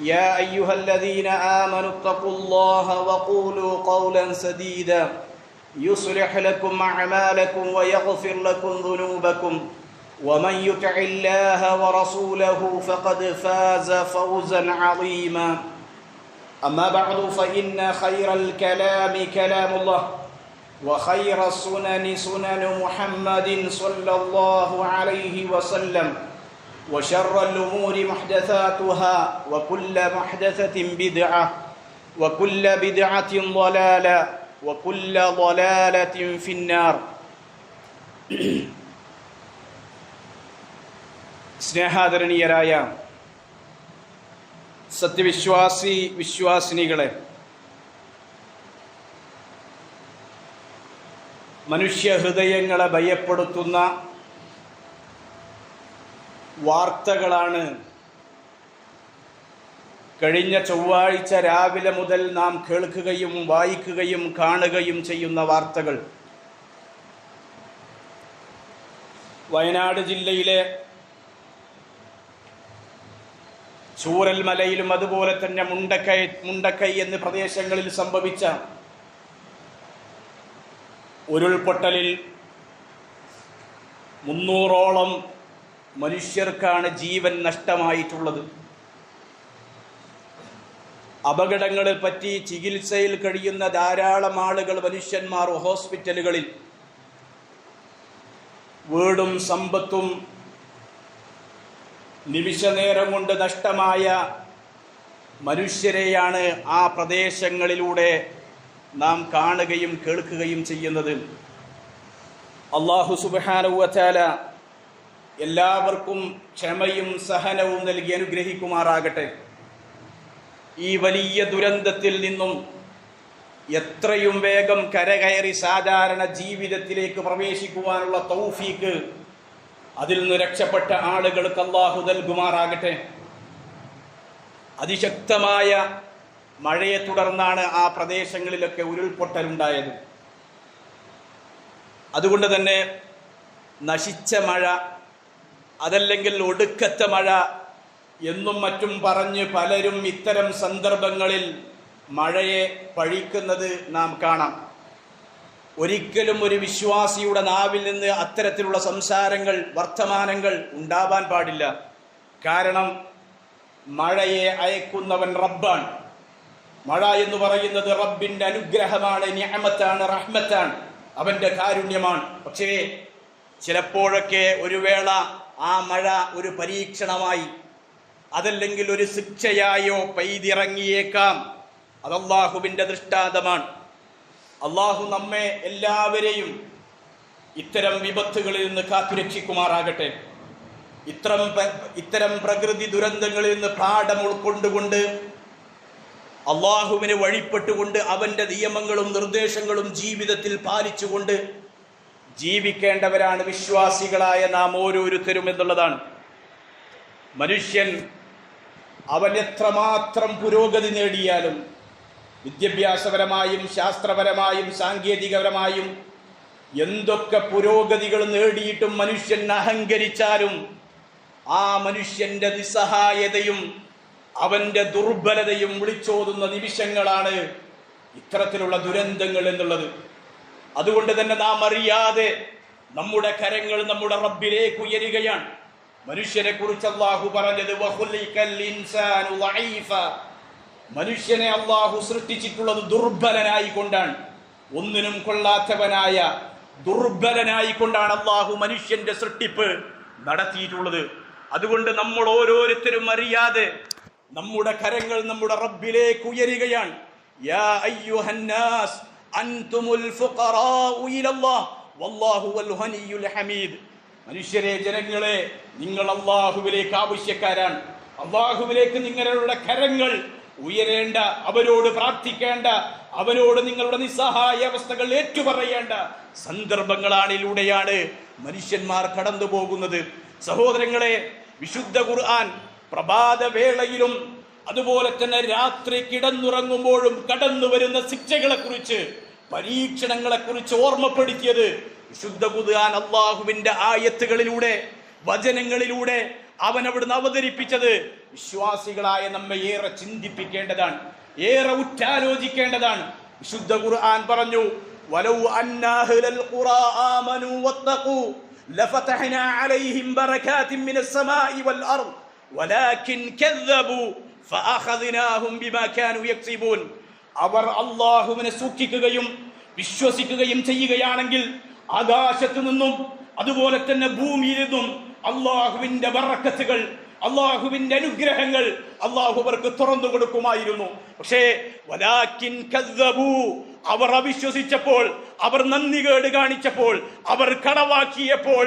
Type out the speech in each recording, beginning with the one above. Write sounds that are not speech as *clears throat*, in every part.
يا أيها الذين آمنوا اتقوا الله وقولوا قولا سديدا. يصلح لكم أعمالكم ويغفر لكم ذنوبكم. ومن يطع الله ورسوله فقد فاز فوزا عظيما. أما بعد فإن خير الكلام كلام الله وخير السنن سنن محمد صلى الله عليه وسلم. وشر الأمور محدثاتها وكل محدثة بدعة وكل بدعة ضلالة وكل ضلالة في النار *clears throat* സ്നേഹാദരണീയരായ സത്യവിശ്വാസി വിശ്വാസിനികളെ മനുഷ്യ ഹൃദയങ്ങളെ ഭയപ്പെടുത്തുന്ന വാർത്തകളാണ്. കഴിഞ്ഞ ചൊവ്വാഴ്ച രാവിലെ മുതൽ നാം കേൾക്കുകയും വായിക്കുകയും കാണുകയും ചെയ്യുന്ന വാർത്തകൾ. വയനാട് ജില്ലയിലെ ചൂരൽമലയിലും അതുപോലെ തന്നെ മുണ്ടക്കൈ മുണ്ടക്കൈ എന്ന പ്രദേശങ്ങളിൽ സംഭവിച്ച ഉരുൾപൊട്ടലിൽ മുന്നൂറോളം മനുഷ്യർക്കാണ് ജീവൻ നഷ്ടമായിട്ടുള്ളത്. അപകടങ്ങളെ പറ്റി ചികിത്സയിൽ കഴിയുന്ന ധാരാളം ആളുകൾ മനുഷ്യന്മാർ ഹോസ്പിറ്റലുകളിൽ വീടും സമ്പത്തും നിമിഷനേരം കൊണ്ട് നഷ്ടമായ മനുഷ്യരെയാണ് ആ പ്രദേശങ്ങളിലൂടെ നാം കാണുകയും കേൾക്കുകയും ചെയ്യുന്നത്. അള്ളാഹു സുബാനുവല എല്ലാവർക്കും ക്ഷമയും സഹനവും നൽകി അനുഗ്രഹിക്കുമാറാകട്ടെ. ഈ വലിയ ദുരന്തത്തിൽ നിന്നും എത്രയും വേഗം കരകയറി സാധാരണ ജീവിതത്തിലേക്ക് പ്രവേശിക്കുവാനുള്ള തൗഫീക്ക് അതിൽ നിന്ന് രക്ഷപ്പെട്ട ആളുകൾക്ക് അള്ളാഹു നൽകുമാറാകട്ടെ. അതിശക്തമായ മഴയെ തുടർന്നാണ് ആ പ്രദേശങ്ങളിലൊക്കെ ഉരുൾപൊട്ടലുണ്ടായത്. അതുകൊണ്ട് തന്നെ നശിച്ച മഴ അതല്ലെങ്കിൽ ഒടുക്കത്തെ മഴ എന്നും മറ്റും പറഞ്ഞ് പലരും ഇത്തരം സന്ദർഭങ്ങളിൽ മഴയെ പഴിക്കുന്നത് നാം കാണാം. ഒരിക്കലും ഒരു വിശ്വാസിയുടെ നാവിൽ നിന്ന് അത്തരത്തിലുള്ള സംസാരങ്ങൾ വർത്തമാനങ്ങൾ ഉണ്ടാവാൻ പാടില്ല. കാരണം മഴയെ അയക്കുന്നവൻ റബ്ബാണ്. മഴ എന്ന് പറയുന്നത് റബ്ബിന്റെ അനുഗ്രഹമാണ് ഞാമത്താണ് റഹ്മത്താണ്. അവന്റെ കാരുണ്യമാണ്. പക്ഷേ ചിലപ്പോഴൊക്കെ ഒരു വേള ആ മഴ ഒരു പരീക്ഷണമായി. അതല്ലെങ്കിൽ ഒരു ശിക്ഷയായോ പെയ്തിറങ്ങിയേക്കാം. അത് അള്ളാഹുവിന്റെ ദൃഷ്ടാന്തമാണ്. അള്ളാഹു നമ്മെ എല്ലാവരെയും ഇത്തരം വിപത്തുകളിൽ നിന്ന് കാത്തുരക്ഷിക്കുമാറാകട്ടെ. ഇത്തരം ഇത്തരം പ്രകൃതി ദുരന്തങ്ങളിൽ നിന്ന് പാഠം ഉൾക്കൊണ്ടുകൊണ്ട് അള്ളാഹുവിന് വഴിപ്പെട്ടുകൊണ്ട് അവന്റെ നിയമങ്ങളും നിർദ്ദേശങ്ങളും ജീവിതത്തിൽ പാലിച്ചുകൊണ്ട് ജീവിക്കേണ്ടവരാണ് വിശ്വാസികളായ നാം ഓരോരുത്തരും എന്നുള്ളതാണ്. മനുഷ്യൻ അവൻ എത്രമാത്രം പുരോഗതി നേടിയാലും വിദ്യാഭ്യാസപരമായും ശാസ്ത്രപരമായും സാങ്കേതികപരമായും എന്തൊക്കെ പുരോഗതികൾ നേടിയിട്ടും മനുഷ്യൻ അഹങ്കരിച്ചാലും ആ മനുഷ്യന്റെ നിസ്സഹായതയും അവന്റെ ദുർബലതയും വിളിച്ചോതുന്ന നിമിഷങ്ങളാണ് ഇത്തരത്തിലുള്ള ദുരന്തങ്ങൾ എന്നുള്ളത്. അതുകൊണ്ട് തന്നെ നാം അറിയാതെ നമ്മുടെ കരങ്ങൾ നമ്മുടെ റബ്ബിലേക്ക് ഉയരുകയാണ്. മനുഷ്യനെ കുറിച്ച് അള്ളാഹു പറഞ്ഞത് മനുഷ്യനെ അള്ളാഹു സൃഷ്ടിച്ചിട്ടുള്ളത് ദുർബലനായി കൊണ്ടാണ്. ഒന്നിനും കൊള്ളാത്തവനായ ദുർബലനായി കൊണ്ടാണ് അള്ളാഹു മനുഷ്യന്റെ സൃഷ്ടിപ്പ് നടത്തിയിട്ടുള്ളത്. അതുകൊണ്ട് നമ്മൾ ഓരോരുത്തരും അറിയാതെ നമ്മുടെ കരങ്ങൾ നമ്മുടെ റബ്ബിലേക്ക് ഉയരുകയാണ്. യാ അയ്യുഹന്നാസ് ഫുഖറാഉ ഹമീദ്. മനുഷ്യരെ ജനങ്ങളെ നിങ്ങൾ അള്ളാഹുവിലേക്ക് ആവശ്യക്കാരാണ്. അള്ളാഹുവിലേക്ക് നിങ്ങളുടെ കരങ്ങൾ ഉയരേണ്ട അവരോട് പ്രാർത്ഥിക്കേണ്ട അവരോട് നിങ്ങളുടെ നിസ്സഹായ അവസ്ഥകൾ ഏറ്റുപറയേണ്ട സന്ദർഭങ്ങളാണിലൂടെയാണ് മനുഷ്യന്മാർ കടന്നു പോകുന്നത്. സഹോദരങ്ങളെ വിശുദ്ധ ഖുർആൻ പ്രഭാത വേളയിലും അതുപോലെ തന്നെ രാത്രി കിടന്നുറങ്ങുമ്പോഴും കടന്നു വരുന്ന ശിക്ഷകളെ പരീക്ഷണങ്ങളെക്കുറിച്ച് ഓർമ്മപ്പെടുത്തിയത് വിശുദ്ധ കുതുകാൻ അള്ളാഹുവിന്റെ ആയത്തുകളിലൂടെ വചനങ്ങളിലൂടെ അവൻ അവിടുന്ന് അവതരിപ്പിച്ചത് വിശ്വാസികളായ നമ്മെ ഏറെ ചിന്തിപ്പിക്കേണ്ടതാണ് ഏറെ ഉറ്റാലോചിക്കേണ്ടതാണ്. വിശുദ്ധ ഖുർആൻ പറഞ്ഞു വലൗ ഖുറാ ലഫതഹ്നാ അലൈഹിം മിനസ് വൽ അവർ അള്ളാഹുവിനെ സൂക്ഷിക്കുകയും വിശ്വസിക്കുകയും ചെയ്യുകയാണെങ്കിൽ ആകാശത്തു നിന്നും അതുപോലെ തന്നെ ഭൂമിയിൽ നിന്നും അള്ളാഹുവിന്റെ ബറക്കത്തുകൾ അള്ളാഹുവിന്റെ അനുഗ്രഹങ്ങൾ അള്ളാഹു അവർക്ക് തുറന്നു കൊടുക്കുമായിരുന്നു. പക്ഷേ അവർ അവിശ്വസിച്ചപ്പോൾ അവർ നന്ദി കേട് കാണിച്ചപ്പോൾ അവർ കടവാക്കിയപ്പോൾ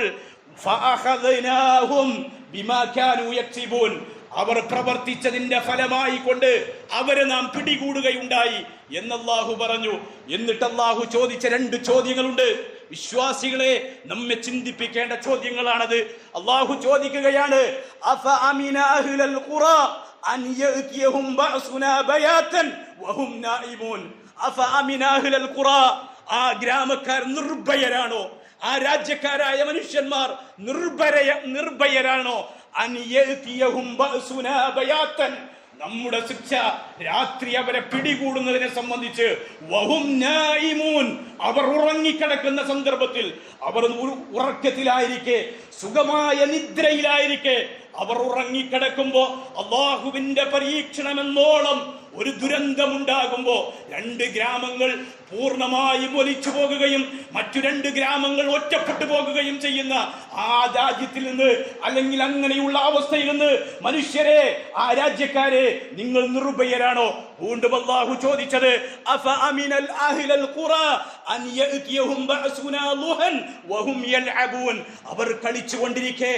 അവർ പ്രവർത്തിച്ചതിന്റെ ഫലമായി കൊണ്ട് അവരെ നാം പിടികൂടുകയുണ്ടായി എന്നല്ലാഹു പറഞ്ഞു. എന്നിട്ട് അല്ലാഹു ചോദിച്ച രണ്ട് ചോദ്യങ്ങളുണ്ട്. വിശ്വാസികളെ നമ്മെ ചിന്തിപ്പിക്കേണ്ട ചോദ്യങ്ങളാണത്. അള്ളാഹു ചോദിക്കുകയാണ് ആ ഗ്രാമക്കാർ നിർഭയരാണോ? ആ രാജ്യക്കാരായ മനുഷ്യന്മാർ നിർഭയ നിർഭയരാണോ? നമ്മുടെ ശിക്ഷ രാത്രി അവരെ പിടികൂടുന്നതിനെ സംബന്ധിച്ച് അവർ ഉറങ്ങിക്കിടക്കുന്ന സന്ദർഭത്തിൽ അവർ ഉറക്കത്തിലായിരിക്കെ സുഖമായ നിദ്രയിലായിരിക്കെ അവർ ഉറങ്ങിക്കിടക്കുമ്പോ അള്ളാഹുവിന്റെ പരീക്ഷണമെന്നോളം ഒരു ദുരന്തമുണ്ടാകുമ്പോ രണ്ട് ഗ്രാമങ്ങൾ പൂർണമായും ഒലിച്ചു പോകുകയും മറ്റു രണ്ട് ഗ്രാമങ്ങൾ ഒറ്റപ്പെട്ടു പോകുകയും ചെയ്യുന്ന ആ രാജ്യത്തിൽ നിന്ന് അല്ലെങ്കിൽ അങ്ങനെയുള്ള അവസ്ഥയിൽ നിന്ന് മനുഷ്യരെ ആ രാജ്യക്കാരെ നിങ്ങൾ നിർഭയരാണോ? വീണ്ടും അള്ളാഹു ചോദിച്ചത് അവർ കളിച്ചുകൊണ്ടിരിക്കെ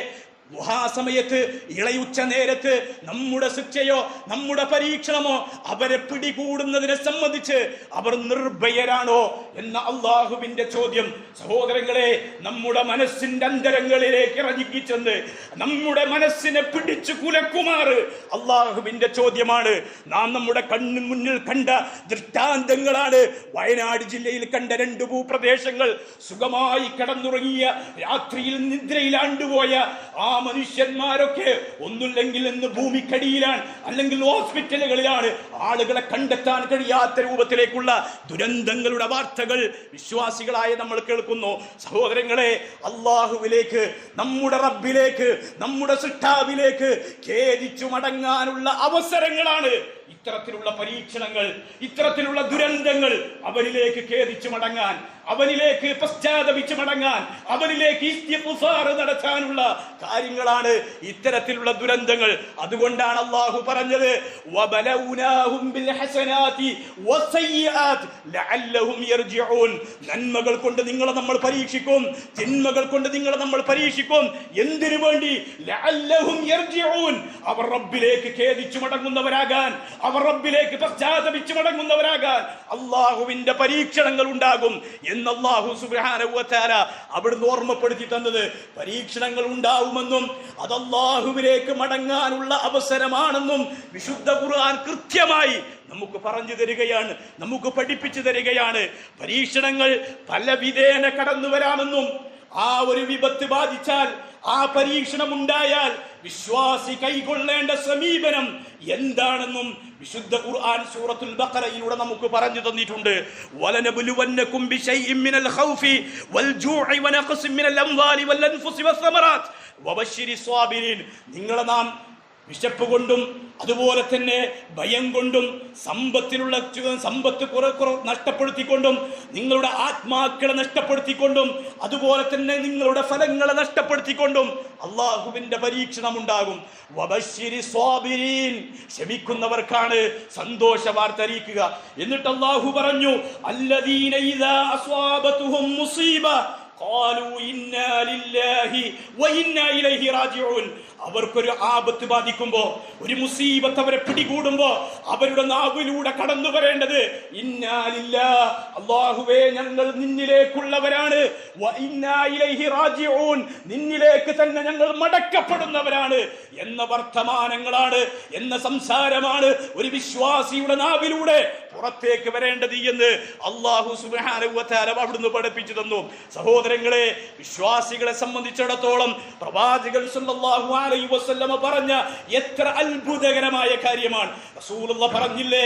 സമയത്ത് ഇളയുച്ച നേരത്ത് നമ്മുടെ ശിക്ഷയോ നമ്മുടെ പരീക്ഷണമോ അവരെ പിടികൂടുന്നതിനെ സംബന്ധിച്ച് അവർ നിർഭയരാണോ എന്ന അള്ളാഹുവിന്റെ ചോദ്യം. സഹോദരങ്ങളെ നമ്മുടെ മനസ്സിന്റെ അന്തരങ്ങളിലേക്ക് ഇറങ്ങിച്ചെന്ന് നമ്മുടെ മനസ്സിനെ പിടിച്ചു കുലക്കുമാറ് അള്ളാഹുവിന്റെ ചോദ്യമാണ്. നാം നമ്മുടെ കണ്ണിന് മുന്നിൽ കണ്ട ദൃഷ്ടാന്തങ്ങളാണ്. വയനാട് ജില്ലയിൽ കണ്ട രണ്ട് ഭൂപ്രദേശങ്ങൾ സുഖമായി കടന്നുറങ്ങിയ രാത്രിയിൽ നിദ്രയിലാണ്ടുപോയ ആ മനുഷ്യന്മാരൊക്കെ ഒന്നുമില്ലെങ്കിൽ ഇന്ന് ഭൂമിക്കടിയിലാണ് അല്ലെങ്കിൽ ഹോസ്പിറ്റലുകളിലാണ്. ആളുകളെ കണ്ടെത്താൻ കഴിയാത്ത രൂപത്തിലേക്കുള്ള ദുരന്തങ്ങളുടെ വാർത്തകൾ വിശ്വാസികളായ നമ്മൾ കേൾക്കുന്നു. സഹോദരങ്ങളെ അള്ളാഹുവിലേക്ക് നമ്മുടെ റബ്ബിലേക്ക് നമ്മുടെ സിട്ടാവിലേക്ക് ഖേദിച്ചു മടങ്ങാനുള്ള അവസരങ്ങളാണ് ഇത്തരത്തിലുള്ള പരീക്ഷണങ്ങൾ ഇത്തരത്തിലുള്ള ദുരന്തങ്ങൾ അവനിലേക്ക് ഖേദിച്ചു മടങ്ങാൻ അവനിലേക്ക് പശ്ചാത്തപിച്ചു മടങ്ങാൻ അവനിലേക്ക് നടത്താനുള്ള കാര്യങ്ങളാണ് ഇത്തരത്തിലുള്ള ദുരന്തങ്ങൾ. അതുകൊണ്ടാണ് അള്ളാഹു പറഞ്ഞത് നന്മകൾ കൊണ്ട് നിങ്ങളെ നമ്മൾ പരീക്ഷിക്കും തിന്മകൾ കൊണ്ട് നിങ്ങളെ നമ്മൾ പരീക്ഷിക്കും. എന്തിനു വേണ്ടി? അവർ റബ്ബിലേക്ക് ഖേദിച്ചു മടങ്ങുന്നവരാകാൻ അവർ റബ്ബിലേക്ക് പശ്ചാത്തപിച്ചു മടങ്ങുന്നവരാകാൻ അള്ളാഹുവിന്റെ പരീക്ഷണങ്ങൾ ഉണ്ടാകും എന്ന് അള്ളാഹു തആല അവിടുന്ന് ഓർമ്മപ്പെടുത്തി തന്നത്. പരീക്ഷണങ്ങൾ ഉണ്ടാവുമെന്നും അത് അള്ളാഹുവിലേക്ക് മടങ്ങാനുള്ള അവസരമാണെന്നും വിശുദ്ധ ഖുർആൻ കൃത്യമായി നമുക്ക് പറഞ്ഞു തരികയാണ് നമുക്ക് പഠിപ്പിച്ചു തരികയാണ്. പരീക്ഷണങ്ങൾ പല വിധേന കടന്നു വരാമെന്നും ആ ഒരു വിപത്ത് ബാധിച്ചാൽ ആ പരീക്ഷണം ഉണ്ടായാൽ വിശ്വാസി കൈകൊള്ളേണ്ട സമീപനം എന്താണെന്നും വിശുദ്ധ ഖുർആൻ സൂറത്തുൽ ബഖറയിലൂടെ നമുക്ക് പറഞ്ഞു തന്നിട്ടുണ്ട്. വലനബുലുവന്നകും ബിശൈഇൻ മിനൽ ഖൗഫി വൽ ജൂഇ വനഖസിൻ മിനൽ അംവാലി വൽ അൻഫുസി വസ്സമറാത്ത് വബശ്ശിരി സ്വാബിരീൻ നിങ്ങളെ നാം വിശപ്പ് കൊണ്ടും അതുപോലെ തന്നെ ഭയം കൊണ്ടും സമ്പത്തിലുള്ള സമ്പത്ത് കുറെ കുറെ നഷ്ടപ്പെടുത്തിക്കൊണ്ടും നിങ്ങളുടെ ആത്മാക്കളെ നഷ്ടപ്പെടുത്തിക്കൊണ്ടും അതുപോലെ തന്നെ നിങ്ങളുടെ ഫലങ്ങളെ നഷ്ടപ്പെടുത്തിക്കൊണ്ടും അള്ളാഹുവിന്റെ പരീക്ഷണം ഉണ്ടാകും ക്ഷമിക്കുന്നവർക്കാണ് സന്തോഷ വാർത്ത അറിയിക്കുക. എന്നിട്ട് അള്ളാഹു പറഞ്ഞു അല്ലദീന قالوا إنا لله وإنا إليه راجعون അവർക്കൊരു ആപത്ത് ബാധിക്കുമ്പോ ഒരു മുസീബത്ത് അവരെ പിടികൂടുമ്പോ അവരുടെ നാവിലൂടെ കടന്നു വരേണ്ടത് ഇന്നാലില്ല അള്ളാഹുവേ ഞങ്ങൾ നിന്നിലേക്കുള്ളവരാണ് വ ഇന്നാ ഇലൈഹി റാജിഊൻ നിന്നിലേക്ക് തന്നെ ഞങ്ങൾ മടക്കപ്പെടുന്നവരാണ് എന്ന വർത്തമാനങ്ങളാണ് എന്ന സംസാരമാണ് ഒരു വിശ്വാസിയുടെ നാവിലൂടെ പുറത്തേക്ക് വരേണ്ടത് എന്ന് അള്ളാഹു സുബാനുവത്താല അവിടുന്ന് പഠിപ്പിച്ചു തന്നു സഹോദരങ്ങളെ വിശ്വാസികളെ സംബന്ധിച്ചിടത്തോളം പ്രവാചകൻ സല്ലല്ലാഹു അലൈഹി പറഞ്ഞ എത്ര അത്ഭുതകരമായ കാര്യമാണ്. റസൂലുള്ള പറഞ്ഞില്ലേ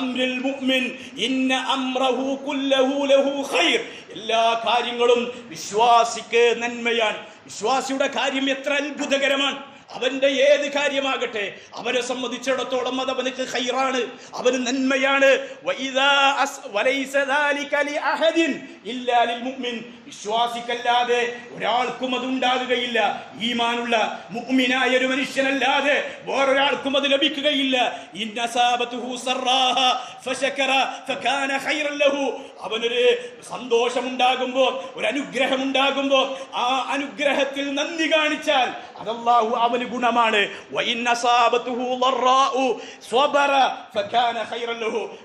അംരിൽ മുഅ്മിൻ ഇന്ന അംറഹു കുല്ലഹു ലഹു ഖൈർ. എല്ലാ കാര്യങ്ങളും വിശ്വാസിക്ക് നന്മയാണ്. വിശ്വാസിയുടെ കാര്യം എത്ര അത്ഭുതകരമാണ്. അവന്റെ ഏത് കാര്യമാകട്ടെ അവനെ സംബന്ധിച്ചിടത്തോളം അത് അവനക്ക് ഹൈറാണ് അവന് നന്മയാണ്. വിശ്വാസിക്കല്ലാതെ ഒരാൾക്കും അത് ഉണ്ടാകുകയില്ല ഈമാനുള്ള മുഅ്മിനായ ഒരു മനുഷ്യനല്ലാതെ വേറൊരാൾക്കും അത് ലഭിക്കുകയില്ല. അവനൊരു സന്തോഷമുണ്ടാകുമ്പോൾ ഒരു അനുഗ്രഹം ഉണ്ടാകുമ്പോൾ ആ അനുഗ്രഹത്തിൽ നന്ദി കാണിച്ചാൽ അതല്ലാഹു അവൻ അവന് ഗുണമാണ്.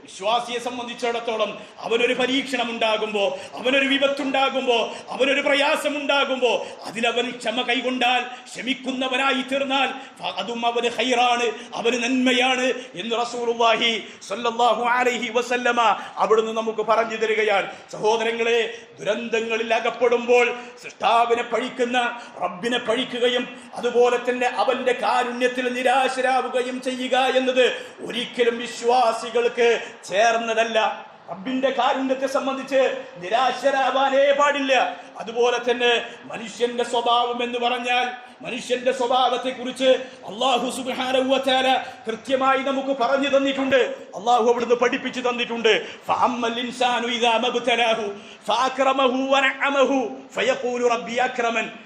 വിശ്വാസിയെ സംബന്ധിച്ചിടത്തോളം അവനൊരു പരീക്ഷണം ഉണ്ടാകുമ്പോ അവനൊരു വിപത്തുണ്ടാകുമ്പോ അവനൊരു പ്രയാസം ഉണ്ടാകുമ്പോ അതിലവൻ ക്ഷമ കൈകൊണ്ടാൽ ക്ഷമിക്കുന്നവനായി തീർന്നാൽ അതും അവന് ഹൈറാണ് അവന് നന്മയാണ് എന്ന് റസൂലുള്ളാഹി സ്വല്ലല്ലാഹു അലൈഹി വസല്ലമ അവിടുന്ന് നമുക്ക് പറഞ്ഞു തരികയാണ്. സഹോദരങ്ങളെ ദുരന്തങ്ങളിൽ അകപ്പെടുമ്പോൾ സൃഷ്ടാവിനെ പഴിക്കുന്ന റബ്ബിനെ പഴിക്കുകയും അതുപോലെ തന്നെ അവന്റെ കാരുണ്യത്തിൽ നിരാശരാവുകയും ചെയ്യുക എന്നത് ഒരിക്കലും വിശ്വാസികൾക്ക് ചേർന്നതല്ല. റബ്ബിന്റെ കാരുണ്യത്തെ സംബന്ധിച്ച് നിരാശരാവാനേ പാടില്ല. അതുപോലെ തന്നെ മനുഷ്യന്റെ സ്വഭാവം എന്ന് പറഞ്ഞാൽ മനുഷ്യന്റെ സ്വഭാവത്തെ കുറിച്ച് അള്ളാഹു സുബാന കൃത്യമായി നമുക്ക് പറഞ്ഞു തന്നിട്ടുണ്ട്. അള്ളാഹു അവിടുന്ന് പഠിപ്പിച്ചു തന്നിട്ടുണ്ട്.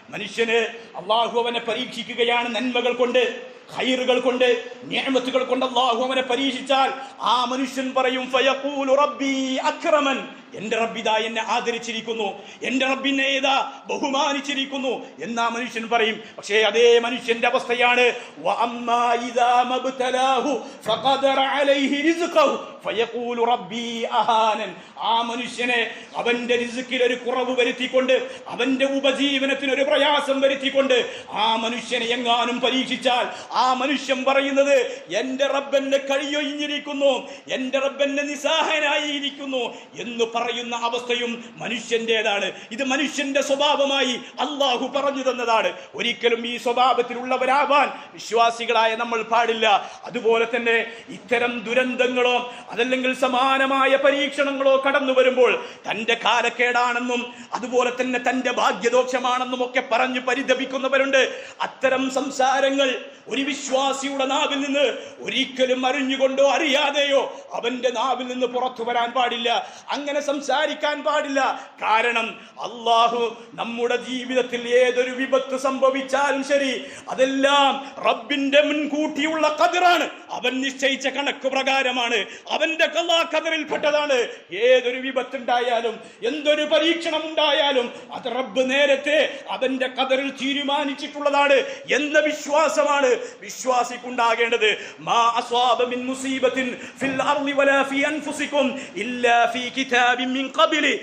മനുഷ്യന് അള്ളാഹു അവനെ പരീക്ഷിക്കുകയാണ് നന്മകൾ കൊണ്ട് ഖൈറുകൾ കൊണ്ട് നിയമത്തുകൾ കൊണ്ട് അള്ളാഹു അവനെ പരീക്ഷിച്ചാൽ ആ മനുഷ്യൻ പറയും ഫയഖൂലു റബ്ബി അക്രമൻ. എന്റെ റബ്ബിത എന്നെ ആദരിച്ചിരിക്കുന്നു. എന്റെ റബ്ബിനെ ഏതാ ബഹുമാനിച്ചിരിക്കുന്നു എന്നാ മനുഷ്യൻ പറയും. പക്ഷേ അതേ മനുഷ്യന്റെ അവസ്ഥയാണ്. ആ മനുഷ്യനെ അവന്റെ റിസുക്കിൽ ഒരു കുറവ് വരുത്തിക്കൊണ്ട് അവന്റെ ഉപജീവനത്തിന് ഒരു പ്രയാസം വരുത്തിക്കൊണ്ട് ആ മനുഷ്യനെ എങ്ങാനും പരീക്ഷിച്ചാൽ ആ മനുഷ്യൻ പറയുന്നത് എന്റെ റബ്ബന്റെ കഴിയൊഴിഞ്ഞിരിക്കുന്നു എന്റെ റബ്ബന്റെ നിസ്സഹായനായിരിക്കുന്നു എന്ന് പറയുന്ന അവസ്ഥയും മനുഷ്യന്റേതാണ് ഇത് മനുഷ്യന്റെ സ്വഭാവമായി അള്ളാഹു പറഞ്ഞു തന്നതാണ്. ഒരിക്കലും ഈ സ്വഭാവത്തിലുള്ളവരാവാൻ വിശ്വാസികളായ നമ്മൾ പാടില്ല. അതുപോലെ തന്നെ ഇത്തരം ദുരന്തങ്ങളോ അതല്ലെങ്കിൽ സമാനമായ പരീക്ഷണങ്ങളോ കടന്നു വരുമ്പോൾ തന്റെ കാലക്കേടാണെന്നും അതുപോലെ തന്നെ തന്റെ ഭാഗ്യദോഷമാണെന്നും ഒക്കെ പറഞ്ഞു പരിതപിക്കുന്നവരുണ്ട്. അത്തരം സംസാരങ്ങൾ ഒരു വിശ്വാസിയുടെ നാവിൽ നിന്ന് ഒരിക്കലും അറിഞ്ഞുകൊണ്ടോ അറിയാതെയോ അവന്റെ നാവിൽ നിന്ന് പുറത്തു വരാൻ പാടില്ല. അങ്ങനെ സംസാരിക്കാൻ പാടില്ല. കാരണം അള്ളാഹു നമ്മുടെ ജീവിതത്തിൽ ഏതൊരു വിപത്ത് സംഭവിച്ചാലും ശരി അതെല്ലാം റബ്ബിന്റെ മുൻകൂട്ടിയുള്ള കതിറാണ് അവൻ നിശ്ചയിച്ച കണക്ക് പ്രകാരമാണ്. അവന്റെ കലാ കതിറിൽപ്പെട്ടതാണ് ഏതൊരു വിപത്തുണ്ടായാലും എന്തൊരു പരീക്ഷണം ഉണ്ടായാലും അത് റബ്ബ് നേരത്തെ അവന്റെ കതറിൽ തീരുമാനിച്ചിട്ടുള്ളതാണ് എന്ന വിശ്വാസമാണ് വിശ്വാസിക്കുണ്ടാകേണ്ടത്. മാ അസ്വാബ മിൻ മുസീബത്തിൻ ഫിൽ അർളി വലാ ഇല്ലാ ഫീ കിതാബിൻ മിൻ ഖബ്ലി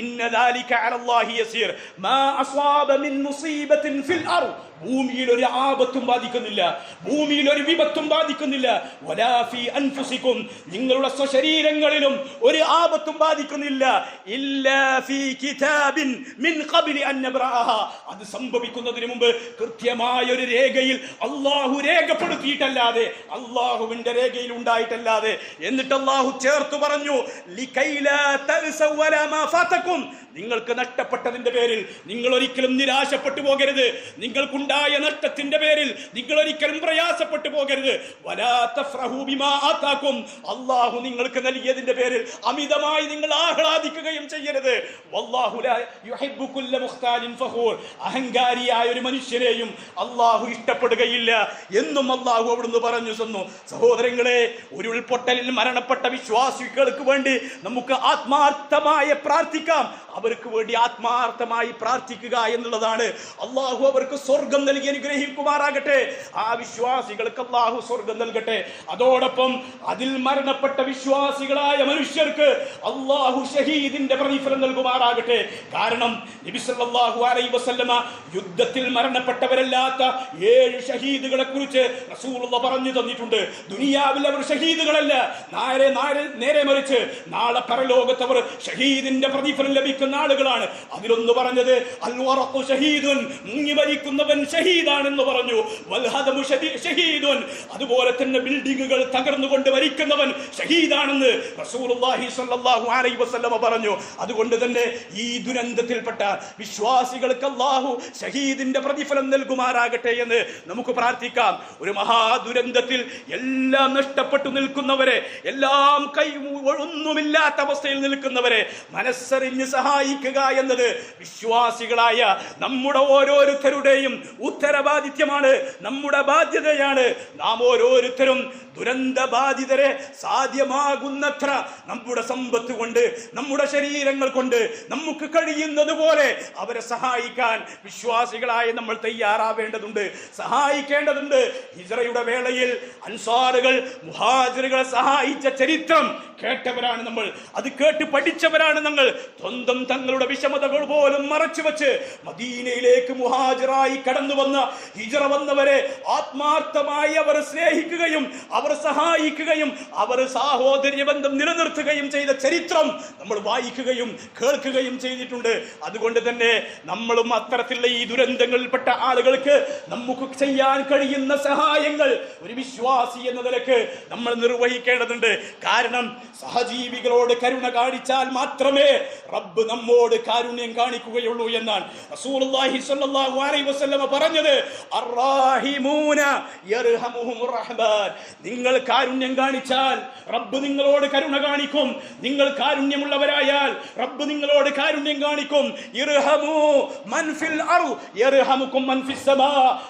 ഇന്ന ദാലിക അലല്ലാഹി യസീർ. മാ അസ്വാബ മിൻ മുസീബത്തിൻ ഫിൽ അർൾ ഭൂമിയിൽ ഒരു ആപത്തും ബാധിക്കുന്നില്ല. ഭൂമിയിൽ ഒരു വിപത്തും ബാധിക്കുന്നില്ല. വലാഫി അൻഫുസിക്കും. അൻഫുസികും നിങ്ങളുടെ സ്വശരീരങ്ങളിലും ഒരു ആപത്തും ബാധിക്കുന്നില്ല. അത് സംഭവിക്കുന്നതിന് മുമ്പ് കൃത്യമായ ഒരു രേഖയിൽ അള്ളാഹു രേഖപ്പെടുത്തിയിട്ടല്ലാതെ അള്ളാഹുവിന്റെ രേഖയിൽ ഉണ്ടായിട്ടല്ലാതെ എന്നിട്ട് അള്ളാഹു ചേർത്ത് പറഞ്ഞു. നിങ്ങൾക്ക് നഷ്ടപ്പെട്ടതിന്റെ പേരിൽ നിങ്ങൾ ഒരിക്കലും നിരാശപ്പെട്ടു പോകരുത്. നിങ്ങൾക്കുണ്ടായ അതുകൊണ്ടുണ്ടായ നഷ്ടത്തിന്റെ പേരിൽ നിങ്ങൾ ഒരിക്കലും പ്രയാസപ്പെട്ടു പോകരുത്. വലാ ഫ്രഹൂബിമാക്കും ബിമാ ആതാക്കും അള്ളാഹു നിങ്ങൾക്ക് നൽകിയതിന്റെ പേരിൽ അമിതമായി നിങ്ങൾ ആഹ്ലാദിക്കുകയും ചെയ്യരുത്. അഹങ്കാരിയായ ഒരു മനുഷ്യനെയും അള്ളാഹു ഇഷ്ടപ്പെടുകയില്ല എന്നും അള്ളാഹു അവിടുന്ന് പറഞ്ഞു തന്നു സഹോദരങ്ങളെ ഒരു ഉൾപൊട്ടലിൽ മരണപ്പെട്ട വിശ്വാസികൾക്ക് വേണ്ടി നമുക്ക് ആത്മാർത്ഥമായ പ്രാർത്ഥിക്കാം. അവർക്ക് വേണ്ടി ആത്മാർത്ഥമായി പ്രാർത്ഥിക്കുക എന്നുള്ളതാണ്. അള്ളാഹു അവർക്ക് സ്വർഗം നൽകി അനുഗ്രഹിക്കുമാറാകട്ടെ. ആ വിശ്വാസികൾക്ക് അള്ളാഹു സ്വർഗം നൽകട്ടെ. അതോടൊപ്പം അതിൽ മരണപ്പെട്ട വിശ്വാസികളായ മനുഷ്യർക്ക് അള്ളാഹു ഷഹീദിന്റെ പ്രതിഫലം നൽകുമാറാകട്ടെ. കാരണം നബി സല്ലല്ലാഹു അലൈഹി വസല്ലമ യുദ്ധത്തിൽ മരണപ്പെട്ടവരല്ലാത്ത ഏഴ് ഷഹീദുകളെ കുറിച്ച് റസൂലുള്ള പറഞ്ഞു തന്നിട്ടുണ്ട്. ദുനിയാവിൽ അവർ ഷഹീദുകളല്ല. നേരെ നേരെ മറിച്ച് നാളെ പരലോകത്ത് അവർ ഷഹീദിന്റെ പ്രതിഫലം ലഭിക്കുന്ന ആളുകളാണ്. അതിലൊന്ന് പറഞ്ഞത് ഷഹീദുൻ മുങ്ങി മരിക്കുന്നവൻ ഷഹീദാണെന്ന് പറഞ്ഞു. ഷഹീദുൻ അതുപോലെ തന്നെ ബിൽഡിങ്ങുകൾ തകർന്നുകൊണ്ട് മരിക്കുന്നവൻ ഷഹീദാണെന്ന് റസൂലുള്ളാഹി സ്വല്ലല്ലാഹു അലൈഹി പറഞ്ഞു. അതുകൊണ്ട് തന്നെ ഈ ദുരന്തത്തിൽപ്പെട്ട വിശ്വാസികൾക്ക് അല്ലാഹു ഷഹീദിന്റെ പ്രതിഫലം നൽകുമാറാകട്ടെ എന്ന് നമുക്ക് പ്രാർത്ഥിക്കാം. ഒരു മഹാ ദുരന്തത്തിൽ എല്ലാം നഷ്ടപ്പെട്ടു നിൽക്കുന്നവരെ എല്ലാം കൈ ഒന്നുമില്ലാത്ത അവസ്ഥയിൽ നിൽക്കുന്നവരെ മനസ്സറിഞ്ഞ് സഹായിക്കുക എന്നത് വിശ്വാസികളായ നമ്മുടെ ഓരോരുത്തരുടെയും ഉത്തരവാദിത്യമാണ് നമ്മുടെ ബാധ്യതയാണ്. നാം ഓരോരുത്തരും ദുരന്ത ബാധിതരെ സാധ്യമാകുന്നത്ര നമ്മുടെ സമ്പത്ത് കൊണ്ട് നമ്മുടെ ശരീരങ്ങൾ കൊണ്ട് നമുക്ക് കഴിയുന്നത് പോലെ അവരെ സഹായിക്കാൻ വിശ്വാസികളായ നമ്മൾ തയ്യാറാവേണ്ടതുണ്ട്. സഹായിക്കേണ്ടതുണ്ട്. ഹിജറയുടെ വേളയിൽ അൻസാറുകൾ മുഹാജിറുകളെ സഹായിച്ച ചരിത്രം കേട്ടവരാണ് നമ്മൾ. അത് കേട്ട് പഠിച്ചവരാണ് നമ്മൾ. സ്വന്തം തങ്ങളുടെ വിഷമതകൾ പോലും മറച്ചു വെച്ച് മദീനയിലേക്ക് മുഹാജിറായി കടന്നു വന്ന ഹിജറ വന്നവരെ ആത്മാർത്ഥമായി അവർ സ്നേഹിക്കുകയും അവർ സഹായിക്കുകയും അവർ സാഹോദര്യ ബന്ധം നിലനിർത്തുകയും ചെയ്ത ചരിത്രം നമ്മൾ വായിക്കുകയും കേൾക്കുകയും ചെയ്തിട്ടുണ്ട്. അതുകൊണ്ട് തന്നെ നമ്മളും അത്തരത്തിലുള്ള ഈ ദുരന്തങ്ങളിൽപ്പെട്ട ആളുകൾക്ക് നമുക്ക് ചെയ്യാൻ കഴിയുന്ന സഹായങ്ങൾ ഒരു വിശ്വാസി എന്ന നിലയ്ക്ക് നമ്മൾ നിർവഹിക്കേണ്ടതുണ്ട്. കാരണം സഹജീവികളോട് കരുണ കാണിച്ചാൽ മാത്രമേ റബ്ബ് നമ്മോട് കാരുണ്യം കാണിക്കുകയുള്ളൂ എന്നാണ് റസൂലുള്ളാഹി സ്വല്ലല്ലാഹു അലൈഹി വസല്ലം പറഞ്ഞത്. റഹ്മാൻ നിങ്ങൾ കാരുണ്യം കാണിച്ചാൽ റബ്ബ് നിങ്ങളോട് കരുണ കാണിക്കും. നിങ്ങൾ കാരുണ്യമുള്ളവരായാൽ റബ്ബ് നിങ്ങളോട് കാരുണ്യം കാണിക്കും.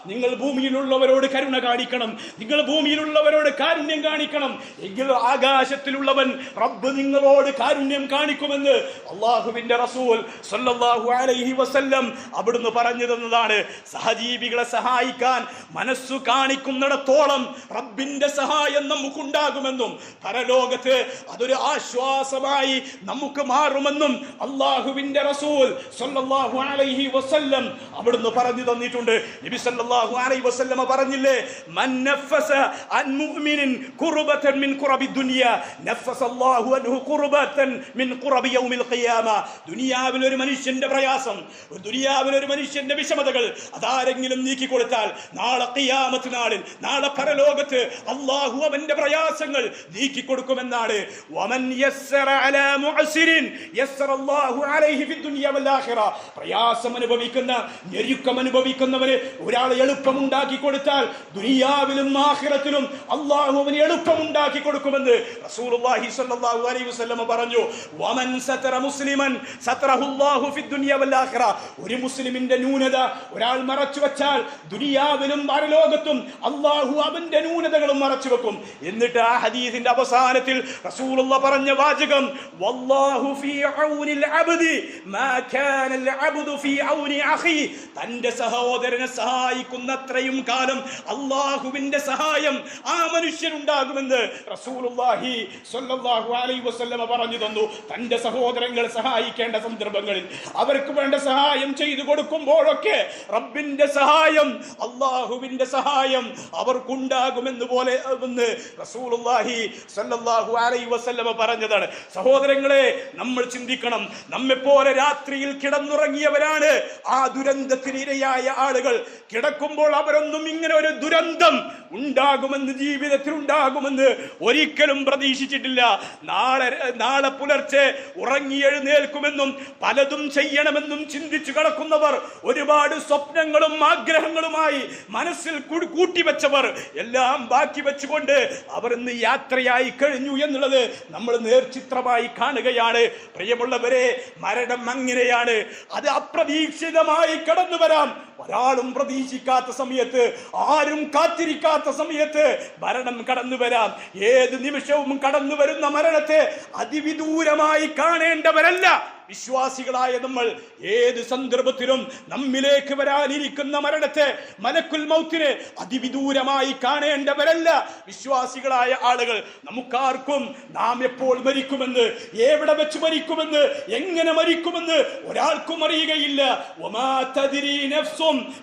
നിങ്ങൾ ഭൂമിയിലുള്ളവരോട് കരുണ കാണിക്കണം. നിങ്ങൾ ഭൂമിയിലുള്ളവരോട് കാരുണ്യം കാണിക്കണം. എങ്കിൽ ആകാശത്തിലുള്ളവൻ റബ്ബ് നിങ്ങളോട് കാരുണ്യം കാണിക്കുമെന്ന് അള്ളാഹുവിന്റെ റസൂൽ സല്ലല്ലാഹു അലൈഹി വസല്ലം അവിടുന്ന് പറഞ്ഞു തന്നതാണ്. സഹജീവികളെ സഹായിക്കാൻ മനസ്സു കാണിക്കുന്നിടത്തോളം റബ്ബിന്റെ സഹായം നമുക്കുണ്ടാകുമെന്നും പരലോകത്ത് അതൊരു ആശ്വാസമായി നമുക്ക് മാറുമെന്നും അള്ളാഹുവിന്റെ റസൂൽ സല്ലല്ലാഹു അലൈഹി വസല്ലം അവിടുന്ന് പറഞ്ഞു തന്നിട്ടുണ്ട്. നബി സല്ലല്ലാഹു അലൈഹി വസല്ലമ പറഞ്ഞില്ലേ മൻ നഫസ അൻ മുഅ്മിനിൻ ഖുർബതൻ മിൻ ഖുറബി ദുനിയ നഫസ അല്ലാഹു അൻഹു ഖുർബതൻ മിൻ ഖുറബി യൗമിൽ ഖിയാമ. ദുനിയാവിൽ ഒരു മനുഷ്യന്റെ പ്രയാസം ഒരു ദുനിയാവിൽ ഒരു മനുഷ്യന്റെ വിഷമതകൾ അതാരെങ്കിലും നീക്കി കൊടുത്താൽ നാളെ ഖിയാമത്ത് നാളിൽ നാളെ പരലോകത്ത് അള്ളാഹു അവന്റെ പ്രയാസങ്ങൾ നീക്കി കൊടുക്കുമെന്നാണ് വൽ ആഖിറ. പ്രയാസം അനുഭവിക്കുന്ന ഞെരുക്കം അനുഭവിക്കുന്നവന് ഒരാൾ എളുപ്പമുണ്ടാക്കി കൊടുത്താൽ ദുനിയാവിലും ആഹിറത്തിലും അള്ളാഹു അവന് എളുപ്പമുണ്ടാക്കി കൊടുക്കുമെന്ന് റസൂലുള്ളാഹി സ്വല്ലല്ലാഹു അലൈഹി വസല്ലം പറഞ്ഞു. വമൻ സതറ മുസ്ലിമൻ സതറഹു അല്ലാഹു ഫി ദുനിയ വൽ ആഖിറ. ഒരു മുസ്ലിമിന്റെ ന്യൂനത ഒരാൾ മറച്ചു വെച്ചാൽ ദുനിയാവിലും പരലോകത്തും അള്ളാഹു അവന്റെ ന്യൂനതകളും മറച്ചു വെക്കും. എന്നിട്ട് ആ ഹദീസിന്റെ അവസാനത്തിൽ റസൂലുള്ള പറഞ്ഞ വാചകം വല്ലാഹു ഫീ ഔനിൽ അബ്ദി മാ കാനൽ അബ്ദു ഫീ ഔനി അഖി. തന്റെ സഹോദരനെ സഹായിക്കുന്നത്രയും കാലം അള്ളാഹുവിന്റെ സഹായം ആ മനുഷ്യനുണ്ടാകുമെന്ന് റസൂലുള്ളാഹി സ്വല്ലല്ലാഹു അലൈഹി പറഞ്ഞു തന്നു. തന്റെ സഹോദരങ്ങളെ സഹായിക്കേണ്ട സന്ദർഭങ്ങളിൽ അവർക്ക് വേണ്ട സഹായം ചെയ്തു കൊടുക്കുമ്പോഴൊക്കെ റബ്ബിന്റെ സഹായം അള്ളാഹുവിന്റെ സഹായം അവർക്കുണ്ടാകുമെന്ന് പോലെ എന്ന് റസൂലുള്ളാഹി സ്വല്ലല്ലാഹു അലൈഹി വസല്ലമ പറഞ്ഞതാണ് സഹോദരങ്ങളെ നമ്മൾ ചിന്തിക്കണം. നമ്മെപ്പോലെ രാത്രിയിൽ കിടന്നുറങ്ങിയവരാണ് ആ ദുരന്തത്തിനിരയായ ആളുകൾ. കിടക്കുമ്പോൾ അവരൊന്നും ഇങ്ങനെ ഒരു ദുരന്തം ഉണ്ടാകുമെന്ന് ജീവിതത്തിൽ ഉണ്ടാകുമെന്ന് ഒരിക്കലും പ്രതീക്ഷിച്ചിട്ടില്ല. നാളെ നാളെ പുലർച്ചെ ഉറങ്ങി എഴുന്നേൽക്കുമെന്നും പലതും ചെയ്യണമെന്നും ചിന്തിച്ചു കിടക്കുന്നവർ ഒരുപാട് സ്വപ്നങ്ങളും ആഗ്രഹങ്ങളുമായി മനസ്സിൽ കൂട്ടിവെച്ചവർ എല്ലാം ബാക്കി വെച്ചുകൊണ്ട് അവർ ഇന്ന് യാത്രയായി കഴിഞ്ഞു എന്നുള്ളത് നമ്മൾ നേർചിത്രമായി കാണുകയാണ്. പ്രിയമുള്ളവരെ മരണം അങ്ങനെയാണ്. അത് അപ്രതീക്ഷിതമായി കടന്നു വരാം ഒരാളും പ്രതീക്ഷിക്കാത്ത സമയത്ത് ആരും കാത്തിരിക്കാത്ത സമയത്ത് മരണം കടന്നു വരാം. ഏത് നിമിഷവും കടന്നു വരുന്ന മരണത്തെ അതിവിദൂരമായി കാണേണ്ടവരല്ല. വിശ്വാസികളായ നമ്മൾ ഏത് സന്ദർഭത്തിലും നമ്മിലേക്ക് വരാനിരിക്കുന്ന മരണത്തെ മലക്കുൽ മൗത്തിനെ അതിവിദൂരമായി കാണേണ്ടവരല്ല. വിശ്വാസികളായ ആളുകൾ നമുക്കാർക്കും നാം എപ്പോൾ മരിക്കുമെന്ന് എവിടെ വെച്ച് മരിക്കുമെന്ന് എങ്ങനെ മരിക്കുമെന്ന് ഒരാൾക്കും അറിയുകയില്ല. ഒമാ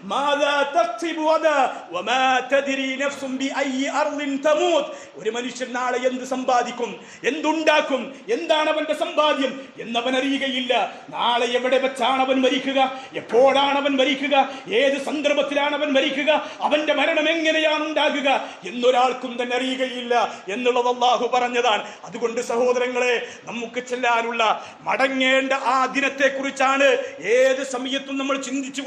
മാദാ തക്സിബു ഗദാ വമാ തദ്രി നഫ്സും ബിഅയ്യി അർളിൻ തമൂത് ഒരു മനുഷ്യൻ നാളെ എന്ത് സമ്പാദിക്കും? എന്തുണ്ടാക്കും? എന്താണ് അവന്റെ സമ്പാദ്യം? എന്നവൻ അറിയുകയില്ല. നാളെ എവിടെ വെച്ചാണ് അവൻ മരിക്കുക? എപ്പോഴാണ് അവൻ മരിക്കുക? ഏത് സന്ദർഭത്തിലാണ് അവൻ മരിക്കുക? അവന്റെ മരണം എങ്ങനെയാണ് ഉണ്ടാകുക? എന്നൊരാൾക്കും തന്നെ അറിയുകയില്ല. എന്നുള്ളത് അള്ളാഹു പറഞ്ഞതാണ്. അതുകൊണ്ട് സഹോദരങ്ങളെ നമുക്ക് ചെല്ലാനുള്ള മടങ്ങേണ്ട ആ ദിനത്തെക്കുറിച്ചാണ് ഏത് സമയത്തും നമ്മൾ ചിന്തിച്ചു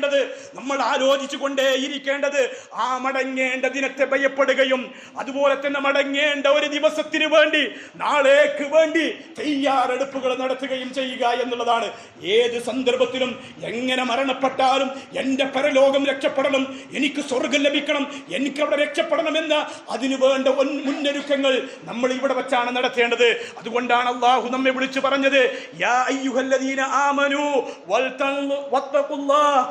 കൊണ്ടേയിരിക്കേണ്ടത് നമ്മൾ ആലോചിച്ചു കൊണ്ടേയിരിക്കേണ്ടത് ആ മടങ്ങേണ്ട ദിനത്തെ ഭയപ്പെടുകയും അതുപോലെ തന്നെ മടങ്ങേണ്ട ഒരു ദിവസത്തിന് വേണ്ടി നാളേക്ക് വേണ്ടി തയ്യാറെടുപ്പുകൾ നടത്തുകയും ചെയ്യുക എന്നുള്ളതാണ്. ഏത് സന്ദർഭത്തിലും എങ്ങനെ മരണപ്പെട്ടാലും എന്റെ പരലോകം രക്ഷപ്പെടണം എനിക്ക് സ്വർഗം ലഭിക്കണം എനിക്ക് അവിടെ രക്ഷപ്പെടണമെന്ന അതിനു വേണ്ട മുന്നൊരുക്കങ്ങൾ നമ്മൾ ഇവിടെ വെച്ചാണ് നടത്തേണ്ടത്. അതുകൊണ്ടാണ് അള്ളാഹു നമ്മെ വിളിച്ചു പറഞ്ഞത് യാ അയ്യുഹല്ലദീന ആമനു വത്തഖുല്ലാഹ്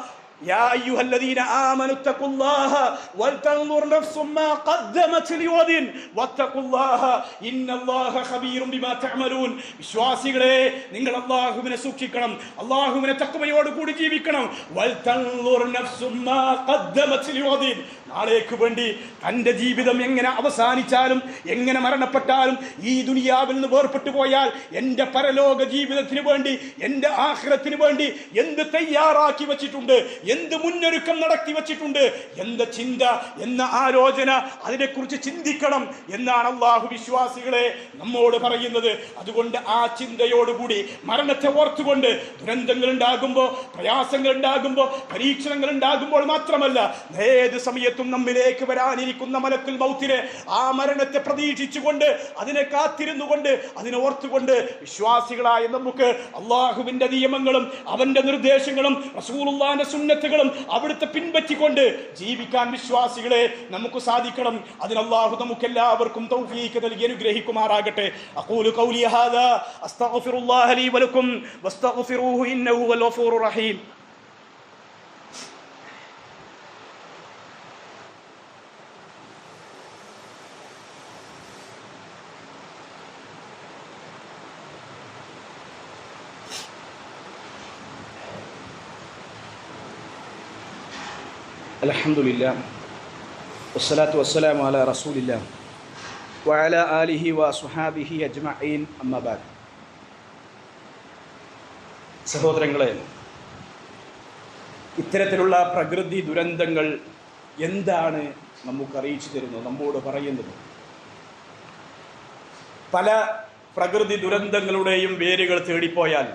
يا أيها الذين آمنوا اتقوا الله ولتنظر نفس ما قدمت لغد واتقوا الله إن الله خبير بما تعملون വിശ്വാസികളെ നിങ്ങൾ അള്ളാഹുവിനെ സൂക്ഷിക്കണം അള്ളാഹുവിനെ തക്കമയോട് കൂടി ജീവിക്കണം വൽതൻളുർ നഫ്സും മാ ഖദ്ദമത് ലിഗദിൻ. നാളേക്ക് വേണ്ടി തന്റെ ജീവിതം എങ്ങനെ അവസാനിച്ചാലും എങ്ങനെ മരണപ്പെട്ടാലും ഈ ദുനിയാവിൽ നിന്ന് വേർപെട്ടു പോയാൽ എൻ്റെ പരലോക ജീവിതത്തിന് വേണ്ടി എൻ്റെ ആഹ്റത്തിന് വേണ്ടി എന്ത് തയ്യാറാക്കി വെച്ചിട്ടുണ്ട് എന്ത് മുന്നൊരുക്കം നടത്തി വച്ചിട്ടുണ്ട്? എന്ത് ചിന്ത എന്ന ആലോചന അതിനെക്കുറിച്ച് ചിന്തിക്കണം എന്നാണ് അള്ളാഹു വിശ്വാസികളെ നമ്മോട് പറയുന്നത്. അതുകൊണ്ട് ആ ചിന്തയോടുകൂടി മരണത്തെ ഓർത്തുകൊണ്ട് ദുരന്തങ്ങൾ ഉണ്ടാകുമ്പോൾ പ്രയാസങ്ങൾ ഉണ്ടാകുമ്പോൾ പരീക്ഷണങ്ങൾ ഉണ്ടാകുമ്പോൾ മാത്രമല്ല ഏത് സമയത്തും നമ്മിലേക്ക് വരാനിരിക്കുന്ന മലക്കുൽ മൗത്തിനെ ആ മരണത്തെ പ്രതീക്ഷിച്ചുകൊണ്ട് അതിനെ കാത്തിരുന്നുകൊണ്ട് അതിനെ ഓർത്തുകൊണ്ട് വിശ്വാസികളായ നമുക്ക് അള്ളാഹുവിന്റെ നിയമങ്ങളും അവന്റെ നിർദ്ദേശങ്ങളും റസൂലുള്ളാന്റെ സുന്നത്തുകളും അവിടുത്തെ പിൻപറ്റിക്കൊണ്ട് ജീവിക്കാൻ വിശ്വാസികളെ നമുക്ക് സാധിക്കണം. അതിന് അള്ളാഹു നമുക്ക് എല്ലാവർക്കും തൗഫീക്ക് നൽകി അനുഗ്രഹിക്കുമാറാകട്ടെ. അഖൂലു ഖൗലി ഹാദാ അസ്തഗ്ഫിറുല്ലാഹ ലീ വലക്കും വസ്തഗ്ഫിറൂഹു ഇന്നഹു വൽ ഗഫൂറുർ റഹീം. അലഹമുല്ല വസ്സലാത്തു വസ്സലാം അല റസൂലില്ല വഅല ആലിഹി വ സുഹാബിഹി അജ്മഈൻ അമ്മബാദ് സഹോദരങ്ങളെ ഇത്തരത്തിലുള്ള പ്രകൃതി ദുരന്തങ്ങൾ എന്താണ് നമുക്ക് അറിയിച്ചു തരുന്നത് നമ്മോട് പറയുന്നത്? പല പ്രകൃതി ദുരന്തങ്ങളുടെയും വേരുകൾ തേടിപ്പോയാൽ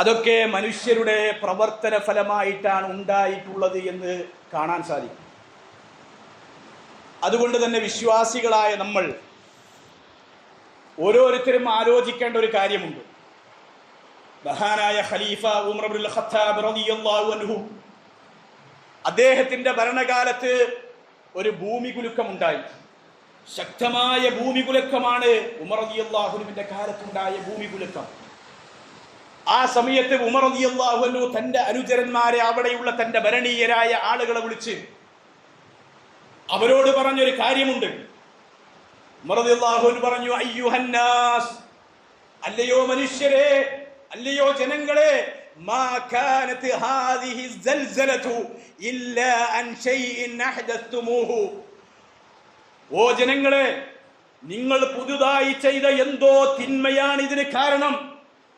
അതൊക്കെ മനുഷ്യരുടെ പ്രവർത്തന ഫലമായിട്ടാണ് ഉണ്ടായിട്ടുള്ളത് എന്ന് കാണാൻ സാധിക്കും. അതുകൊണ്ട് തന്നെ വിശ്വാസികളായ നമ്മൾ ഓരോരുത്തരും ആലോചിക്കേണ്ട ഒരു കാര്യമുണ്ട്. മഹാനായ ഖലീഫ ഉമർ ഖത്താബ് റളിയല്ലാഹു അൻഹു അദ്ദേഹത്തിന്റെ ഭരണകാലത്ത് ഒരു ഭൂമി കുലുക്കമുണ്ടായി ശക്തമായ ഭൂമി കുലുക്കമാണ് ഉമർ റളിയല്ലാഹുവിന്റെ കാലത്തുണ്ടായ ഭൂമി കുലുക്കം ആ സമയത്ത് ഉമർ റളിയല്ലാഹു അൻഹു തന്റെ അനുചരന്മാരെ അവിടെയുള്ള തന്റെ ഭരണീയരായ ആളുകളെ വിളിച്ച് അവരോട് പറഞ്ഞൊരു കാര്യമുണ്ട് ഉമർ റളിയല്ലാഹു അൻഹു പറഞ്ഞു അയ്യുഹന്നാസ് അല്ലയോ മനുഷ്യരെ അല്ലയോ ജനങ്ങളെ മാ കാനത്ത് ഹാദിഹി الزلزلة إلا عن شيء أحدثتموه ഓ ജനങ്ങളെ നിങ്ങൾ പുതുതായി ചെയ്ത എന്തോ തിന്മയാണ് ഇതിന് കാരണം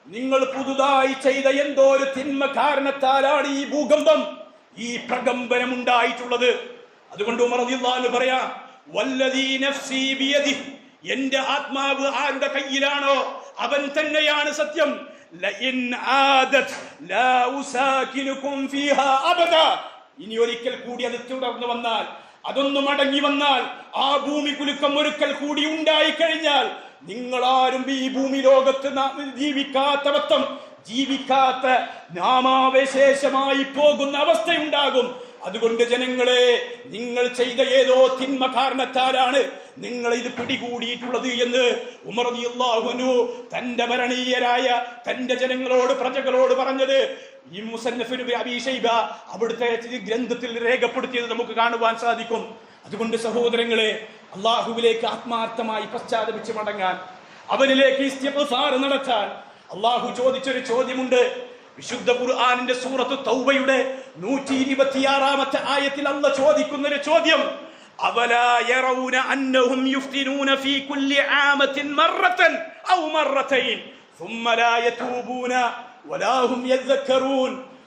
നിങ്ങൾ പുതുതായി ചെയ്ത എന്തോ ഒരു തിന്മ കാരണത്താലാണ് ഈ ഭൂകമ്പം ഈ പ്രകമ്പനം ഉണ്ടായിട്ടുള്ളത് അതുകൊണ്ട് ഉമർ പറയാം പറയാ വല്ലദീ നഫ്സി ബിയദി എന്റെ ആത്മാവ് ആരുടെ കയ്യിലാണോ അവൻ തന്നെയാണ് സത്യം. ഇനി ഒരിക്കൽ കൂടി അത് തുടർന്നു വന്നാൽ അതൊന്നും അടങ്ങി വന്നാൽ ആ ഭൂമി കുലുക്കം ഒരിക്കൽ കൂടി ഉണ്ടായി കഴിഞ്ഞാൽ നിങ്ങളാരും ഈ ഭൂമി ലോകത്ത് ജീവിക്കാത്ത വത്തം ജീവിക്കാത്ത നാമാവശേഷമായി പോകുന്ന അവസ്ഥയുണ്ടാകും. അതുകൊണ്ട് ജനങ്ങളെ നിങ്ങൾ ചെയ്ത ഏതോ തിന്മ കാരണത്താലാണ് നിങ്ങൾ ഇത് പിടികൂടിയിട്ടുള്ളത് എന്ന് ഉമർ റളിയല്ലാഹുഅൻഹു തന്റെ ഭരണീയരായ തന്റെ ജനങ്ങളോട് പ്രജകളോട് പറഞ്ഞത്. ഈ മുസന്നഫിന് അബീ ശൈബ അവിടുത്തെ ഗ്രന്ഥത്തിൽ രേഖപ്പെടുത്തിയത് നമുക്ക് കാണുവാൻ സാധിക്കും. അതുകൊണ്ട് സഹോദരങ്ങളെ അള്ളാഹുവിലേക്ക് ആത്മാർത്ഥമായി പശ്ചാത്തപിച്ച് മടങ്ങാൻ അവനിലേക്ക് ഇസ്തിഫാർ നടത്താൻ അള്ളാഹു ചോദിച്ചൊരു ചോദ്യമുണ്ട്. വിശുദ്ധ ഖുർആാനിന്റെ സൂറത്ത് തൗബയുടെ നൂറ്റി ഇരുപത്തിയാറാമത്തെ ആയത്തിൽ അല്ല ചോദിക്കുന്ന ഒരു ചോദ്യം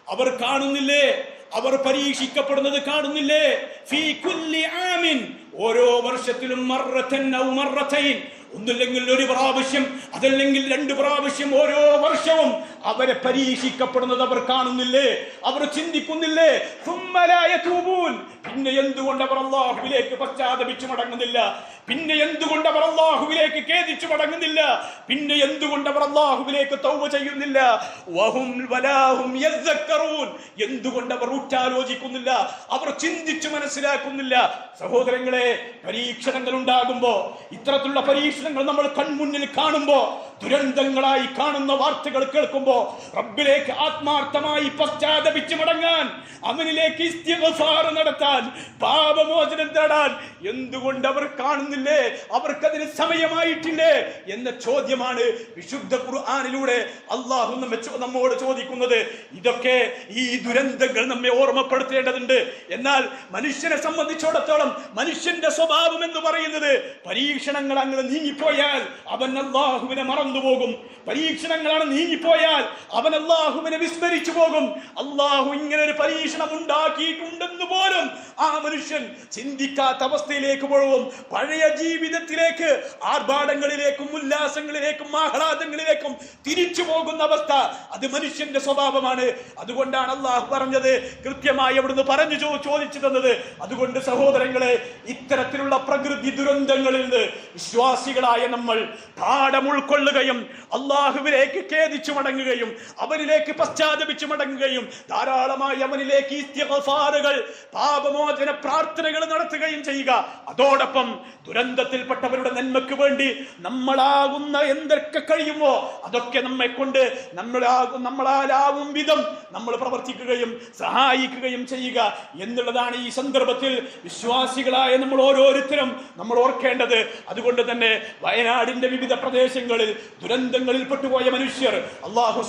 അവർ കാണുന്നില്ലേ? അവർ പരീക്ഷിക്കപ്പെടുന്നത് കാണുന്നില്ലേ? ഫീ കുല്ലി ആമിൻ. ഓരോ വർഷത്തിലും ഒന്നില്ലെങ്കിൽ ഒരു പ്രാവശ്യം അതല്ലെങ്കിൽ രണ്ട് പ്രാവശ്യം ഓരോ വർഷവും അവരെ പരീക്ഷിക്കപ്പെടുന്നത് അവർ കാണുന്നില്ലേ? അവർ ചിന്തിക്കുന്നില്ലേ? പിന്നെ എന്തുകൊണ്ട് അവർ അള്ളാഹുവിലേക്ക് പശ്ചാത്തപിച്ചു മടങ്ങുന്നില്ല? പിന്നെ എന്തുകൊണ്ട് അവർ അള്ളാഹുവിലേക്ക് ഖേദിച്ചു മടങ്ങുന്നില്ല? പിന്നെ എന്തുകൊണ്ട് അവർ അള്ളാഹുവിലേക്ക് തൗവ ചെയ്യുന്നില്ല? എന്തുകൊണ്ട് അവർ ഉറ്റാലോചിക്കുന്നില്ല അവർ ചിന്തിച്ചു മനസ്സിലാക്കുന്നില്ല. സഹോദരങ്ങളെ പരീക്ഷണങ്ങൾ ഉണ്ടാകുമ്പോ ഇത്തരത്തിലുള്ള പരീക്ഷണങ്ങൾ നമ്മൾ കൺമുന്നിൽ കാണുമ്പോ ദുരന്തങ്ങളായി കാണുന്ന വാർത്തകൾ കേൾക്കുമ്പോ റബ്ബിലേക്ക് ആത്മാർത്ഥമായി പശ്ചാത്തപിച്ച് മടങ്ങാൻ അവനിലേക്ക് നടത്താൻ പാപമോചനം തേടാൻ എന്തുകൊണ്ട് അവർ കാണുന്നില്ലേ? അവർക്കതിന് സമയമായിട്ടില്ലേ? എന്ന ചോദ്യമാണ് വിശുദ്ധ ഖുർആനിലൂടെ അള്ളാഹു നമ്മോട് ചോദിക്കുന്നത്. ഇതൊക്കെ ഈ ദുരന്തങ്ങൾ നമ്മെ ഓർമ്മപ്പെടുത്തേണ്ടതുണ്ട്. എന്നാൽ മനുഷ്യനെ സംബന്ധിച്ചിടത്തോളം മനുഷ്യന്റെ സ്വഭാവം എന്ന് പറയുന്നത് പരീക്ഷണങ്ങൾ അങ്ങനെ നീങ്ങിപ്പോയാൽ അവൻ അള്ളാഹുവിനെ മറന്നുപോകും. പരീക്ഷണങ്ങളാണ് നീങ്ങിപ്പോയാൽ അവൻ അള്ളാഹുവിനെ വിസ്മരിച്ചു പോകും. അള്ളാഹു ഇങ്ങനെ ഒരു പരീക്ഷണം ഉണ്ടാക്കിയിട്ടുണ്ടെന്ന് പോലും ആ മനുഷ്യൻ ചിന്തിക്കാത്ത അവസ്ഥയിലേക്ക് പോകും. പഴയ ജീവിതത്തിലേക്ക് ആർഭാടങ്ങളിലേക്കും ഉല്ലാസങ്ങളിലേക്കും ആഹ്ലാദങ്ങളിലേക്കും തിരിച്ചു പോകുന്ന അവസ്ഥ അത് മനുഷ്യന്റെ സ്വഭാവമാണ്. അതുകൊണ്ടാണ് അള്ളാഹു പറഞ്ഞത് കൃത്യമായി അവിടുന്ന് പറഞ്ഞു ചോദിച്ചു തന്നത്. അതുകൊണ്ട് സഹോദരങ്ങളെ ഇത്തരത്തിലുള്ള പ്രകൃതി ദുരന്തങ്ങളിൽ നിന്ന് വിശ്വാസികളായ നമ്മൾ പാഠം ഉൾക്കൊള്ളുകയും അള്ളാഹുവിലേക്ക് ഖേദിച്ചു മടങ്ങുകയും അവനിലേക്ക് പശ്ചാത്തപിച്ചു മടങ്ങുകയും ധാരാളമായി അവനിലേക്ക് ഇസ്തിഗ്ഫാറുകൾ പാപമോചന പ്രാർത്ഥനകൾ നടത്തുകയും ചെയ്യുക. അതോടൊപ്പം ദുരന്തത്തിൽപ്പെട്ടവരുടെ നന്മയ്ക്ക് വേണ്ടി നമ്മളാകുന്ന എന്തൊക്കെ കഴിയുമോ അതൊക്കെ നമ്മെ കൊണ്ട് നമ്മളാകും നമ്മളാലാവും വിധം നമ്മൾ പ്രവർത്തിക്കുകയും സഹായിക്കുകയും ചെയ്യുക എന്നുള്ളതാണ് ഈ സന്ദർഭത്തിൽ വിശ്വാസികളായ നമ്മൾ ഓരോരുത്തരും നമ്മൾ ഓർക്കേണ്ടത്. അതുകൊണ്ട് തന്നെ വയനാടിന്റെ വിവിധ പ്രദേശങ്ങളിൽ ദുരന്തങ്ങളിൽ പെട്ടുപോയ മനുഷ്യർ അള്ളാഹു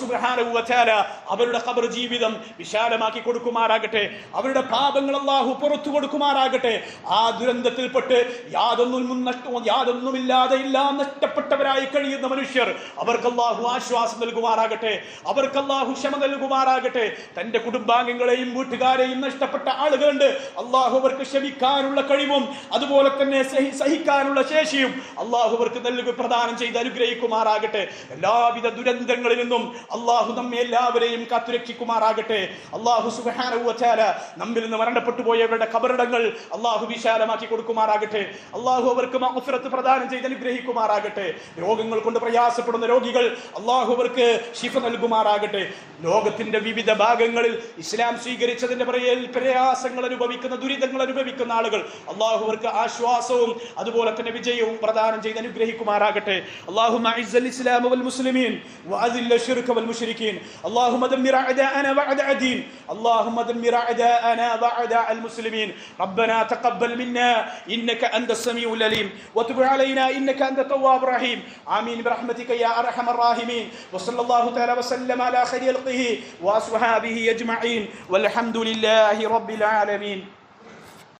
അവരുടെ ഖബർ ജീവിതം വിശാലമാക്കി കൊടുക്കുമാറാകട്ടെ. അവരുടെ പാപങ്ങൾ അള്ളാഹു പുറത്തു കൊടുക്കുമാറാകട്ടെ. ആ ദുരന്തത്തിൽപ്പെട്ട് യാതൊന്നും നഷ്ടവും യാതൊന്നുമില്ലാതെ എല്ലാം നഷ്ടപ്പെട്ടവരായി കഴിയുന്ന മനുഷ്യർ അവർക്ക് അള്ളാഹു ആശ്വാസം നൽകുമാറാകട്ടെ. അവർക്ക് അള്ളാഹു ക്ഷമ നൽകുമാറാകട്ടെ. തന്റെ കുടുംബാംഗങ്ങളെയും വീട്ടുകാരെയും നഷ്ടപ്പെട്ട ആളുകളുണ്ട്. അള്ളാഹു അവർക്ക് ക്ഷമിക്കാനുള്ള കഴിവും അതുപോലെ തന്നെ സഹി- സഹിക്കാനുള്ള ശേഷിയും അള്ളാഹു അവർക്ക് നൽകി പ്രദാനം ചെയ്ത് അനുഗ്രഹിക്കുമാറാകട്ടെ. എല്ലാവിധ ദുരന്തങ്ങളിൽ നിന്നും അള്ളാഹു നമ്മെ എല്ലാവരെയും കാത്തുരക്ഷിക്കുമാറാകട്ടെ. അള്ളാഹു സുബാനുവച്ചാല നമ്മിൽ നിന്ന് മരണപ്പെട്ടു പോയവരുടെ കബറിടങ്ങൾ അള്ളാഹു വിശാലമാക്കി കൊടുക്കുമാറാകട്ടെ. അള്ളാഹു അവർക്ക് മഹുഫിറത്ത് പ്രദാനം ചെയ്ത് അനുഗ്രഹിക്കുമാറാകട്ടെ. രോഗങ്ങൾ കൊണ്ട് പ്രയാസപ്പെടുന്ന രോഗികൾ അള്ളാഹു അവർക്ക് ശിഫ നൽകുമാറാകട്ടെ. ലോകത്തിന്റെ വിവിധ ഭാഗങ്ങളിൽ ഇസ്ലാം സ്വീകരിച്ചതിന്റെ പറയൽ പ്രയാസങ്ങൾ അനുഭവിക്കുന്ന ദുരിതങ്ങൾ അനുഭവിക്കുന്ന ആളുകൾ അള്ളാഹു അവർക്ക് ആശ്വാസവും അതുപോലെ തന്നെ വിജയവും പ്രദാനം ചെയ്ത് അനുഗ്രഹിക്കുമാറാകട്ടെ. അള്ളാഹു ഇസ്ലാം മുസ്ലിമീൻ الشرك والمشركين. اللهم دمر أعداءنا وأعداء الدين. اللهم دمر أعداءنا وأعداء المسلمين. ربنا تقبل منا. إنك أنت السميع العليم. وتب علينا. إنك أنت التواب الرحيم. آمين برحمتك يا أرحم الراحمين. وصلى الله تعالى وسلم على خير خلقه وأصحابه أجمعين. والحمد لله رب العالمين.